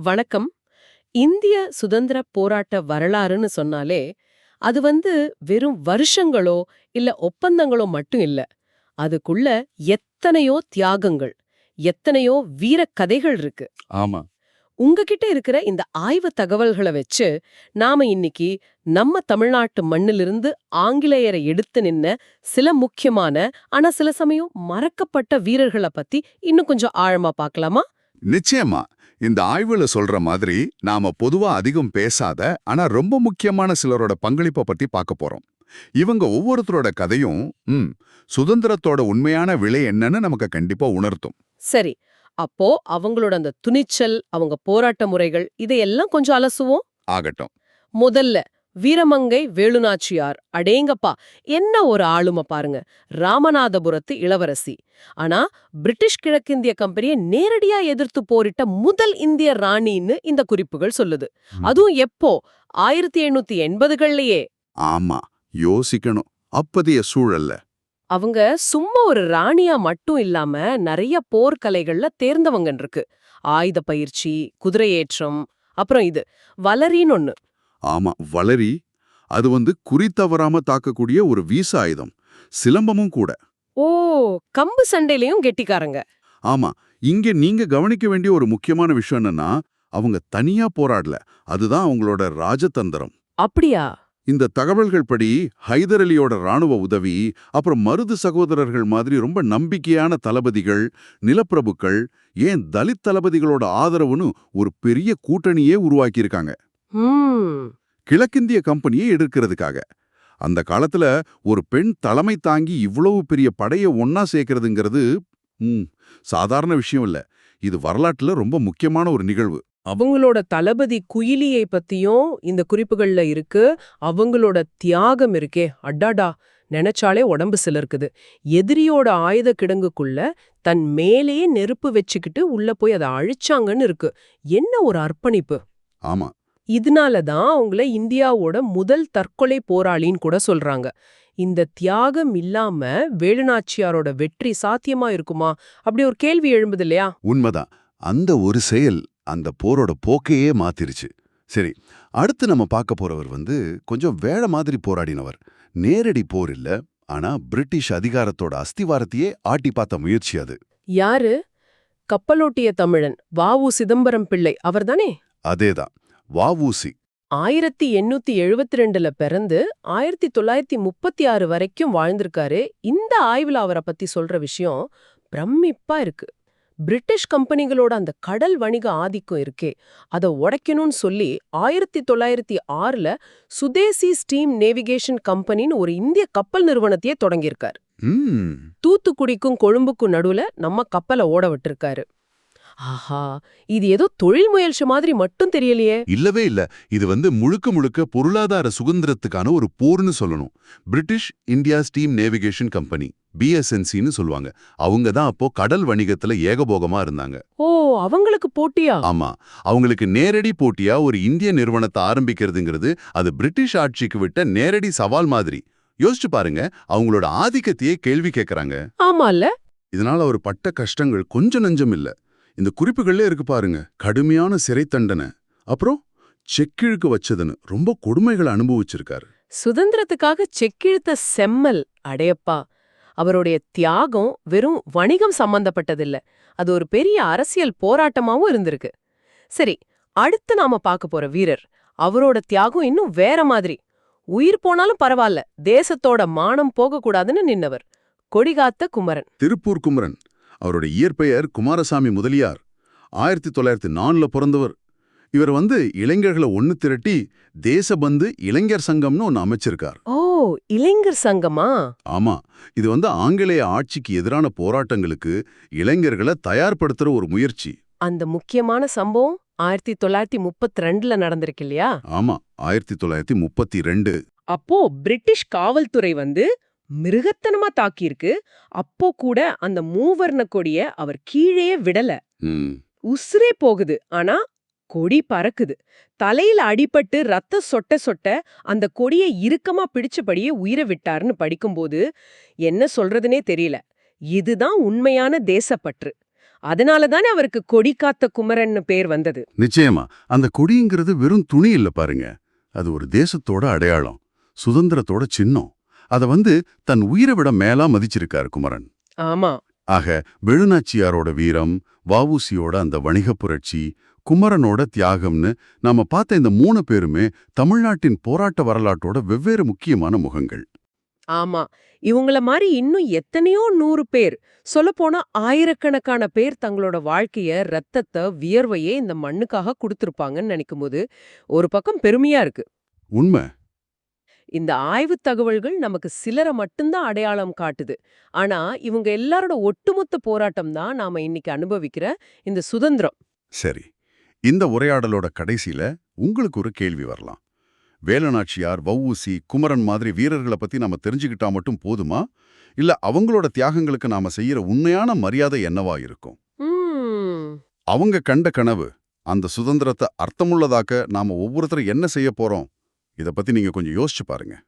வணக்கம். இந்திய சுதந்திர போராட்ட வரலாறுன்னு சொன்னாலே அது வந்து வெறும் வருஷங்களோ இல்ல ஒப்பந்தங்களோ மட்டும் இல்ல. அதுக்குள்ள எத்தனையோ தியாகங்கள் எத்தனையோ வீர கதைகள் இருக்கு. ஆமா. உங்ககிட்ட இருக்கிற இந்த ஆய்வு தகவல்களை வச்சு நாம இன்னைக்கு நம்ம தமிழ்நாட்டு மண்ணிலிருந்து ஆங்கிலேயரை எடுத்து நின்ன சில முக்கியமான ஆனா சில சமயம் மறக்கப்பட்ட வீரர்களை பத்தி இன்னும் கொஞ்சம் ஆழமா பார்க்கலாமா? நிச்சயமா. இந்த ஆய்வுல சொல்ற மாதிரி நாம பொதுவா அதிகம் பேசாத ஆனா ரொம்ப முக்கியமான சிலரோட பங்களிப்பை பத்தி பார்க்க போறோம். இவங்க ஒவ்வொருத்தரோட கதையும் ம் சுதந்திரத்தோட உண்மையான விலை என்னன்னு நமக்கு கண்டிப்பா உணர்த்தும். சரி அப்போ அவங்களோட அந்த துணிச்சல் அவங்க போராட்ட முறைகள் இதையெல்லாம் கொஞ்சம் அலசுவோம்? ஆகட்டும். முதல்ல வீரமங்கை வேலுநாச்சியார். அடேங்கப்பா என்ன ஒரு ஆளுமை பாருங்க. ராமநாதபுரத்து இளவரசி. ஆனா பிரிட்டிஷ் கிழக்கிந்திய கம்பெனியை நேரடியா எதிர்த்து போரிட்ட முதல் இந்திய ராணின்னு இந்த குறிப்புகள் சொல்லுது. அதுவும் எப்போ? ஆயிரத்தி எண்ணூத்தி எண்பதுகள்லயே. ஆமா யோசிக்கணும். அப்பதைய சூழல்ல. அவங்க சும்மா ஒரு ராணியா மட்டும் இல்லாம நிறைய போர்க்கலைகள்ல தேர்ந்தவங்கன்னு இருக்கு. ஆயுத பயிற்சி குதிரையேற்றம் அப்புறம் இது வளரின்னு ஒண்ணு. ஆமா வளரி அது வந்து குறி தவறாம தாக்கக்கூடிய ஒரு வீச ஆயுதம். சிலம்பமும் கூட. ஓ கம்பு சண்டையிலயும் கெட்டிக்காரங்க. ஆமா இங்க நீங்க கவனிக்க வேண்டிய ஒரு முக்கியமான விஷயம் என்னன்னா அவங்க தனியா போராடல. அதுதான் அவங்களோட ராஜதந்திரம். அப்படியா? இந்த தகவல்கள் படி ஹைதர் அலியோட ராணுவ உதவி அப்புறம் மருது சகோதரர்கள் மாதிரி ரொம்ப நம்பிக்கையான தளபதிகள் நிலப்பிரபுக்கள் ஏன் தலித் தளபதிகளோட ஆதரவுன்னு ஒரு பெரிய கூட்டணியே உருவாக்கியிருக்காங்க. கிழக்கிந்திய கம்பெனியை எதிர்க்கிறதுக்காக. அந்த காலத்துல ஒரு பெண் தலைமை தாங்கி இவ்வளவு பெரிய படைய ஒன்னா சேர்க்கறதுங்கிறது ம், சாதாரண விஷயம் இல்ல. இது வரலாற்றுல ரொம்ப முக்கியமான ஒரு நிகழ்வு. அவங்களோட தளபதி குயிலியை பத்தியும் இந்த குறிப்புகள்ல இருக்கு. அவங்களோட தியாகம் இருக்கே அடாடா நினைச்சாலே உடம்பு சிலருக்குது. எதிரியோட ஆயுத கிடங்குக்குள்ள தன் மேலேயே நெருப்பு வச்சுக்கிட்டு உள்ள போய் அதை அழிச்சாங்கன்னு இருக்கு. என்ன ஒரு அர்ப்பணிப்பு. ஆமா. இதனால தான் அவங்கள இந்தியாவோட முதல் தற்கொலை போராளின்னு கூட சொல்றாங்க. இந்த தியாகம் இல்லாம வேலுநாச்சியாரோட வெற்றி சாத்தியமா இருக்குமா? அப்படி ஒரு கேள்வி எழும்புது இல்லையா? உண்மைதான். அந்த ஒரு செயல் அந்த போரோட போக்கையே மாத்திருச்சு. சரி அடுத்து நம்ம பார்க்க போறவர் வந்து கொஞ்சம் வேற மாதிரி போராடினவர். நேரடி போர் இல்ல ஆனா பிரிட்டிஷ் அதிகாரத்தோட அஸ்திவாரத்தையே ஆட்டி பார்த்த முயற்சி அது. யாரு? கப்பலோட்டிய தமிழன் வாவு சிதம்பரம் பிள்ளை. அவர்தானே? அதேதான். வஉசி. ஆயிரத்தி எண்ணூத்தி எழுபத்தி ரெண்டுல பிறந்து ஆயிரத்தி தொள்ளாயிரத்தி முப்பத்தி ஆறு வரைக்கும் வாழ்ந்திருக்காரு. இந்த ஆய்வுல அவரை பத்தி சொல்ற விஷயம் பிரமிப்பா இருக்கு. பிரிட்டிஷ் கம்பெனிகளோட அந்த கடல் வணிக ஆதிக்கம் இருக்கே. அதை உடைக்கணும்னு சொல்லி ஆயிரத்தி தொள்ளாயிரத்தி ஆறுல சுதேசி ஸ்டீம் நேவிகேஷன் கம்பெனின்னு ஒரு இந்திய கப்பல் நிறுவனத்தையே தொடங்கியிருக்கார். தூத்துக்குடிக்கும் கொழும்புக்கும் நடுவுல நம்ம கப்பலை ஓட விட்டிருக்காரு. ஆஹா இது ஏதோ தொழில் முயற்சி மாதிரி மட்டும் தெரியலையே. இல்லவே இல்ல. இது வந்து முழுக்க முழுக்க பொருளாதார சுதந்திரத்துக்கான ஒரு போர்னு சொல்லணும். British India steam navigation company பிஎஸ்என்சின்னு சொல்லுவாங்க. அவங்க தான் அப்போ கடல் வணிகத்துல ஏகபோகமா இருந்தாங்க. ஓ அவங்களுக்கு போட்டியா? ஆமா. அவங்களுக்கு நேரடி போட்டியா ஒரு இந்திய நிறுவனத்தை ஆரம்பிக்கிறதுங்கிறது அது பிரிட்டிஷ் ஆட்சிக்கு விட்ட நேரடி சவால் மாதிரி. யோசிச்சு பாருங்க அவங்களோட ஆதிக்கத்தையே கேள்வி கேட்கறாங்க ஆமால இதனால அவர் பட்ட கஷ்டங்கள் கொஞ்சம் நஞ்சம் இல்ல. இந்த குறிப்புகள்ல இருக்கு பாருங்க. கடுமையான சிறை தண்டனை. அப்புறம் செக்கிழுக்கு வச்சதுன்னு ரொம்ப கொடுமைகளை அனுபவிச்சிருக்காரு. சுதந்திரத்துக்காக செக்கிழுத்த செம்மல் அடையப்பா. அவருடைய தியாகம் வெறும் வணிகம் சம்பந்தப்பட்டதில்ல. அது ஒரு பெரிய அரசியல் போராட்டமாவும் இருந்திருக்கு. சரி அடுத்து நாம பார்க்க போற வீரர். அவரோட தியாகம் இன்னும் வேற மாதிரி. உயிர் போனாலும் பரவாயில்ல தேசத்தோட மானம் போகக்கூடாதுன்னு நின்னவர். கொடிகாத்த குமரன். திருப்பூர் குமரன். அவரோட இயற்பெயர் குமாரசாமி முதலியார். ஆயிரத்தி தொள்ளாயிரத்தி நாலுல பிறந்தவர். இவர் வந்து இளைஞர்களை ஒன்னு திரட்டி தேசபந்து இளைஞர் சங்கம்னு ஒன்னு அமைச்சிருக்கார். ஓ இளைஞர் சங்கமா? ஆமா இது வந்து ஆங்கிலேய ஆட்சிக்கு எதிரான போராட்டங்களுக்கு இளைஞர்களை தயார்படுத்துற ஒரு முயற்சி. அந்த முக்கியமான சம்பவம் ஆயிரத்தி தொள்ளாயிரத்தி முப்பத்தி ரெண்டுல நடந்திருக்கு இல்லையா? ஆமா ஆயிரத்தி தொள்ளாயிரத்தி முப்பத்தி ரெண்டு அப்போ பிரிட்டிஷ் காவல்துறை வந்து மிருகத்தனமா தாக்கியிருக்கு. அப்போ கூட அந்த மூவர்ண கொடிய அவர் கீழே விடல. உசுரே போகுது. ஆனா கொடி பறக்குது. தலையில அடிபட்டு ரத்த சொட்ட சொட்ட அந்த கொடியை இறுக்கமா பிடிச்சபடியே உயிரை விட்டாருன்னு படிக்கும்போது என்ன சொல்றதுனே தெரியல. இதுதான் உண்மையான தேசப்பற்று. அதனால தானே அவருக்கு கொடி காத்த குமரன்னு பேர் வந்தது. நிச்சயமா. அந்த கொடிங்கிறது வெறும் துணி இல்ல பாருங்க. அது ஒரு தேசத்தோட அடையாளம். சுதந்திரத்தோட சின்னம். அத வந்து தன் உயிரை விட மேலா மதிச்சிருக்காரு குமரன். ஆமா. ஆக வெழுநாச்சியாரோட வீரம் வஉசியோட அந்த வணிகப் புரட்சி குமரனோட தியாகம்னு நாம பார்த்த இந்த மூணு பேருமே தமிழ்நாட்டின் போராட்ட வரலாற்றோட வெவ்வேறு முக்கியமான முகங்கள். ஆமா. இவங்கள மாதிரி இன்னும் எத்தனையோ நூறு பேர் சொல்லப்போனா ஆயிரக்கணக்கான பேர் தங்களோட வாழ்க்கைய ரத்தத்தை வியர்வையே இந்த மண்ணுக்காக கொடுத்திருப்பாங்கன்னு நினைக்கும்போது ஒரு பக்கம் பெருமையா இருக்கு. உண்மை. இந்த ஆய்வுத் தகவல்கள் நமக்கு சிலரை மட்டும்தான் அடையாளம் காட்டுது. ஆனா இவங்க எல்லாரோட ஒட்டுமொத்த போராட்டம் தான் நாம இன்னைக்கு அனுபவிக்கிற இந்த சுதந்திரம். சரி. இந்த உரையாடலோட கடைசியில உங்களுக்கு ஒரு கேள்வி வரலாம். வேலநாச்சியார் வஉசி குமரன் மாதிரி வீரர்களை பத்தி நாம தெரிஞ்சுக்கிட்டா மட்டும் போதுமா? இல்ல அவங்களோட தியாகங்களுக்கு நாம செய்யற உண்மையான மரியாதை என்னவா இருக்கும்? அவங்க கண்ட கனவு அந்த சுதந்திரத்தை அர்த்தமுள்ளதாக்க நாம ஒவ்வொருத்தரும் என்ன செய்ய போறோம்? இத பத்தி நீங்க கொஞ்சம் யோசிச்சு பாருங்க.